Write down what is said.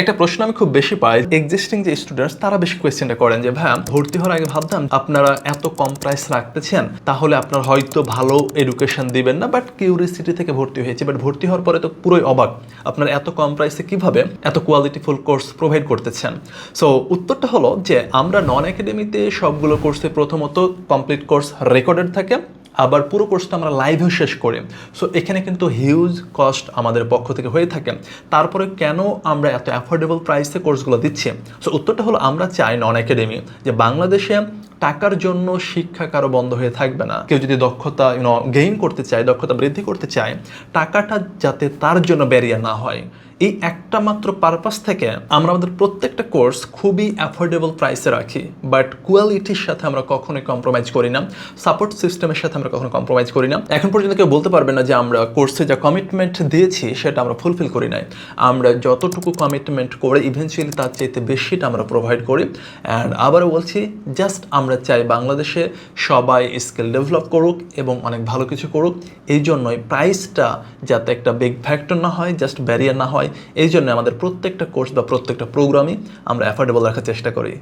একটা প্রশ্ন আমি খুব বেশি পাই। এক্সিস্টিং যে স্টুডেন্টস তারা বেশি কোয়েশ্চেনটা করেন যে, ভাইয়া, ভর্তি হওয়ার আগে ভাবতাম আপনারা এত কম প্রাইস রাখতেছেন, তাহলে আপনার হয়তো ভালো এডুকেশন দিবেন না বাট কিউরিয়াসিটি থেকে ভর্তি হয়েছে। বাট ভর্তি হওয়ার পরে তো পুরোই অবাক, আপনারা এত কম প্রাইসে কীভাবে এত কোয়ালিটিফুল কোর্স প্রোভাইড করতেছেন? সো উত্তরটা হলো যে, আমরা নন একাডেমিতে সবগুলো কোর্সে প্রথমত কমপ্লিট কোর্স রেকর্ডেড থাকে আবার পুরো কোর্সটা আমরা লাইভেও শেষ করি। সো এখানে কিন্তু হিউজ কস্ট আমাদের পক্ষ থেকে হয়ে থাকে। তারপরে কেন আমরা এত অ্যাফোর্ডেবল প্রাইসে কোর্সগুলো দিচ্ছি? সো উত্তরটা হলো আমরা চাই নন একাডেমি যে বাংলাদেশে টাকার জন্য শিক্ষা কারও বন্ধ হয়ে থাকবে না। কেউ যদি দক্ষতা ইউনো গেইন করতে চায়, দক্ষতা বৃদ্ধি করতে চায়, টাকাটা যাতে তার জন্য ব্যারিয়ার না হয়। এই একটা মাত্র পারপাস থেকে আমরা আমাদের প্রত্যেকটা কোর্স খুবই অ্যাফোর্ডেবল প্রাইসে রাখি বাট কোয়ালিটির সাথে আমরা কখনোই কম্প্রোমাইজ করি না সাপোর্ট সিস্টেমের সাথে আমরা কখনো কম্প্রোমাইজ করি না। এখন পর্যন্ত কেউ বলতে পারবে না যে আমরা কোর্সে যা কমিটমেন্ট দিয়েছি সেটা আমরা ফুলফিল করি নাই। আমরা যতটুকু কমিটমেন্ট করে ইভেন্চুয়ালি তার চাইতে বেশিটা আমরা প্রোভাইড করি। অ্যান্ড আবারও বলছি জাস্ট আমরা চাই বাংলাদেশে সবাই স্কিল ডেভেলপ করুক এবং অনেক ভালো কিছু করুক। এই জন্যই প্রাইসটা যাতে একটা বিগ ফ্যাক্টর না হয় জাস্ট ব্যারিয়ার না হয় এই জন্য আমাদের প্রত্যেকটা কোর্স বা প্রত্যেকটা প্রোগ্রামই আমরা অ্যাফোর্ডেবল রাখার চেষ্টা করি।